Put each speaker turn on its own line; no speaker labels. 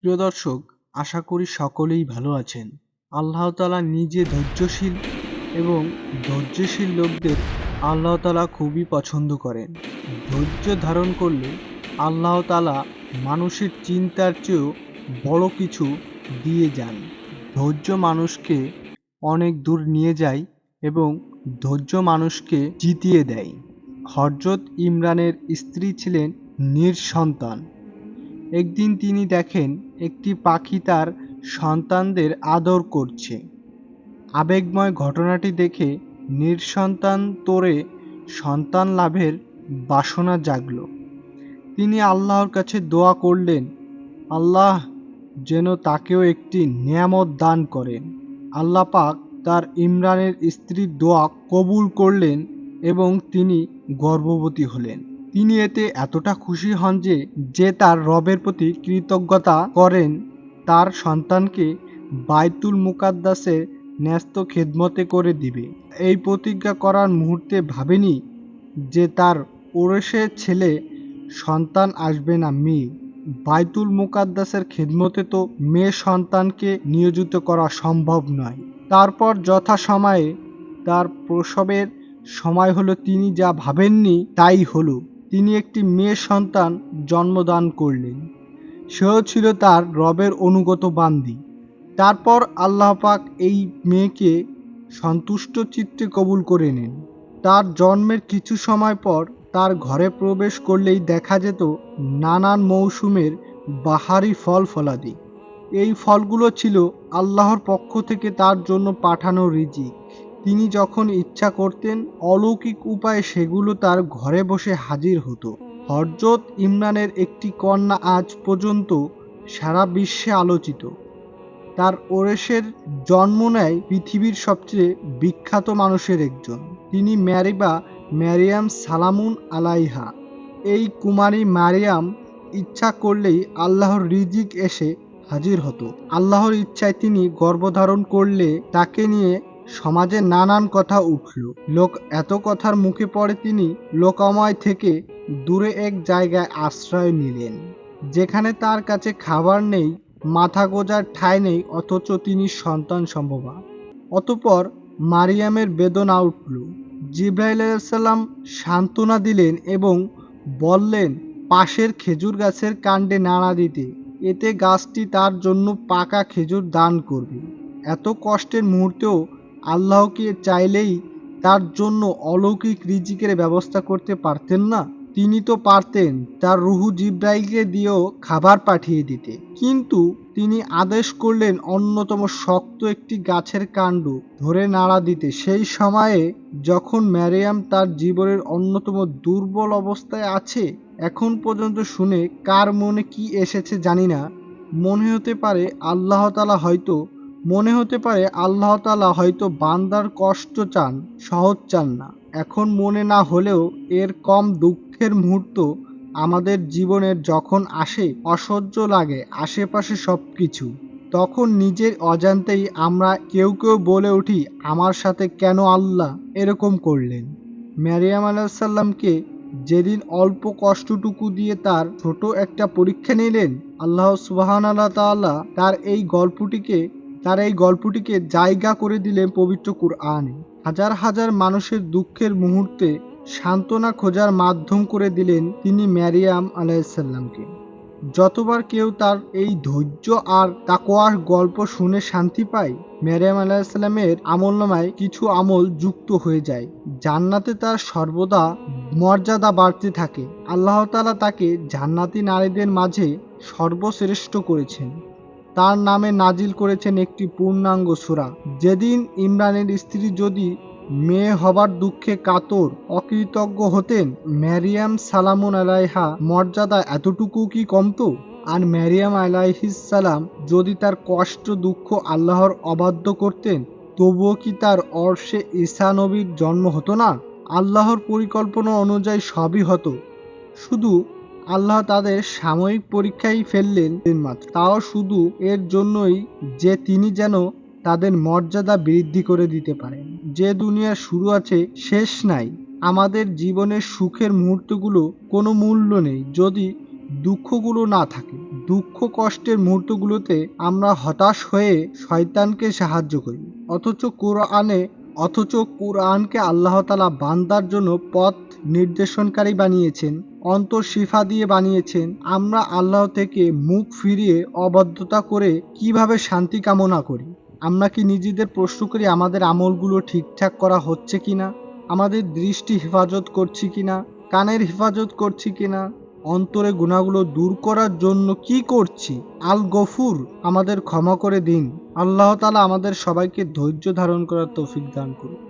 প্রিয় দর্শক, আশা করি সকলেই ভালো আছেন। আল্লাহ তালা নিজে ধৈর্যশীল এবং ধৈর্যশীল লোকদের আল্লাহ তালা খুবই পছন্দ করেন। ধৈর্য ধারণ করলে আল্লাহ তালা মানুষের চিন্তার চেয়েও বড় কিছু দিয়ে যান। ধৈর্য মানুষকে অনেক দূর নিয়ে যায় এবং ধৈর্য মানুষকে জিতিয়ে দেয়। হরজত ইমরানের স্ত্রী ছিলেন নিঃসন্তান। একদিন তিনি দেখেন একটি পাখি তার সন্তানদের আদর করছে। আবেগময় ঘটনাটি দেখে নিঃসন্তান তোরে সন্তান লাভের বাসনা জাগল। তিনি আল্লাহর কাছে দোয়া করলেন, আল্লাহ যেন তাকেও একটি নিয়ামত দান করেন। আল্লাহ পাক তার ইমরানের স্ত্রীর দোয়া কবুল করলেন এবং তিনি গর্ভবতী হলেন। তিনি এতে এতটা খুশি হন যে যে তার রবের প্রতি কৃতজ্ঞতা করেন, তার সন্তানকে বাইতুল মুকাদ্দাসের ন্যস্ত খেদমতে করে দিবে। এই প্রতিজ্ঞা করার মুহূর্তে ভাবেনি যে তার ওরসের ছেলে সন্তান আসবে না মেয়ে। বাইতুল মুকাদ্দাসের খেদমতে তো মেয়ে সন্তানকে নিয়োজিত করা সম্ভব নয়। তারপর যথাসময়ে তার প্রসবের সময় হলো তিনি যা ভাবেননি তাই হলো। তিনি একটি মেয়ে সন্তান জন্মদান করলেন। সেও ছিল তার রবের অনুগত বান্দি। তারপর আল্লাহ পাক এই মেয়েকে সন্তুষ্ট চিত্তে কবুল করে নেন। তার জন্মের কিছু সময় পর তার ঘরে প্রবেশ করলেই দেখা যেত নানান মৌসুমের বাহারি ফল ফলাদি। এই ফলগুলো ছিল আল্লাহর পক্ষ থেকে তার জন্য পাঠানো রিজিক। তিনি যখন ইচ্ছা করতেন, অলৌকিক উপায়ে সেগুলো তার ঘরে বসে হাজির হতো। হরজত ইমরানের একটি কন্যা আজ পর্যন্ত সারা বিশ্বে আলোচিত। তার ওরেসের জন্ম নেয় পৃথিবীর সবচেয়ে বিখ্যাত মানুষের একজন। তিনি ম্যারিবা ম্যারিয়াম সালামুন আলাইহা। এই কুমারী মারিয়াম ইচ্ছা করলেই আল্লাহর রিজিক এসে হাজির হতো। আল্লাহর ইচ্ছায় তিনি গর্ভধারণ করলে তাকে নিয়ে সমাজে নানান কথা উঠল। লোক এত কথার মুখে পড়ে তিনি লোকাময় থেকে দূরে এক জায়গায় আশ্রয় নিলেন, যেখানে তার কাছে খাবার নেই, মাথা গোজার ঠাঁই নেই, অথচ তিনি সন্তান সম্ভবা। অতপর মারিয়ামের বেদনা উঠল। জিব্রাইল সান্ত্বনা দিলেন এবং বললেন, পাশের খেজুর গাছের কাণ্ডে নাড়া দিতে, এতে গাছটি তার জন্য পাকা খেজুর দান করবে। এত কষ্টের মুহূর্তেও আল্লাহকে চাইলেই তার জন্য অলৌকিক রিজিকের ব্যবস্থা করতে পারতেন না। তিনি তো পারতেন তার রুহু জিব্রাইলকে দিয়েও খাবার পাঠিয়ে দিতে। কিন্তু তিনি আদেশ করলেন অন্যতম শক্ত একটি গাছের কাণ্ড ধরে নাড়া দিতে। সেই সময়ে যখন ম্যারিয়াম তার জীবনের অন্যতম দুর্বল অবস্থায় আছে, এখন পর্যন্ত শুনে কার মনে কি এসেছে জানি না। মনে হতে পারে আল্লাহ তালা হয়তো মনে হতে পারে আল্লাহ তালা হয়তো বান্দার কষ্ট চান, সহজ চান না। এখন মনে না হলেও এর কম দুঃখের মুহূর্ত আমাদের জীবনের যখন আসে, অসহ্য লাগে আশেপাশে সব কিছু তখন নিজের অজান্তেই আমরা কেউ কেউ বলে উঠি, আমার সাথে কেন আল্লাহ এরকম করলেন? ম্যারিয়াম আলাহিসাল্লামকে যেদিন অল্প কষ্টটুকু দিয়ে তার ছোট একটা পরীক্ষা নিলেন, আল্লাহ সুবাহান আল্লাহ তাল্লাহ তার এই গল্পটিকে তার এই গল্পটিকে জায়গা করে দিলেন পবিত্র কুরআনে। হাজার হাজার মানুষের দুঃখের মুহূর্তে সান্ত্বনা খোঁজার মাধ্যম করে দিলেন তিনি ম্যারিয়াম আলাইসাল্লামকে যতবার কেউ তার এই ধৈর্য আর তাকোয়ার গল্প শুনে শান্তি পায়, ম্যারিয়াম আলাইসাল্লামের আমলনামায় কিছু আমল যুক্ত হয়ে যায়। জান্নাতে তার সর্বদা মর্যাদা বাড়তে থাকে। আল্লাহ তালা তাকে জান্নাতি নারীদের মাঝে সর্বশ্রেষ্ঠ করেছেন। তার নামে নাজিল করেছেন একটি পূর্ণাঙ্গ সুরা। যেদিন ইমরানের স্ত্রী যদি মেয়ে হবার দুঃখে কাতর, অকৃতজ্ঞ হতেন, ম্যারিয়াম সালামুন আলাইহা মর্যাদা এতটুকু কি কমতো আর ম্যারিয়াম আলাইহিসালাম যদি তার কষ্ট, দুঃখ আল্লাহর অবাধ্য করতেন, তবুও কি তার অর্শে ঈসা নবীর জন্ম হতো না? আল্লাহর পরিকল্পনা অনুযায়ী সবই হতো। শুধু আল্লাহ তাদের সাময়িক পরীক্ষায় ফেললেন মাত্র তাও শুধু এর জন্যই যে তিনি যেন তাদের মর্যাদা বৃদ্ধি করে দিতে পারেন। যে দুনিয়ার শুরু আছে, শেষ নাই। আমাদের জীবনের সুখের মুহূর্তগুলো কোনো মূল্য নেই। যদি দুঃখগুলো না থাকে, দুঃখ কষ্টের মুহূর্তগুলোতে আমরা হতাশ হয়ে শয়তানকে সাহায্য করি। অথচ কোরআনে অথচ কোরআনকে আল্লাহ তালা বান্দার জন্য পথ নির্দেশনকারী বানিয়েছেন, অন্তর শিফা দিয়ে বানিয়েছেন। আমরা আল্লাহ থেকে মুখ ফিরিয়ে অবাধ্যতা করে কীভাবে শান্তি কামনা করি? আমরা কি নিজেদের প্রশ্ন করি আমাদের আমলগুলো ঠিকঠাক করা হচ্ছে কিনা? আমাদের দৃষ্টি হেফাজত করছি কিনা? কানের হেফাজত করছি কিনা? অন্তরে গুণাগুলো দূর করার জন্য কি করছি? আল গফুর, আমাদের ক্ষমা করে দিন। আল্লাহ তালা আমাদের সবাইকে ধৈর্য ধারণ করার তৌফিক দান করুন।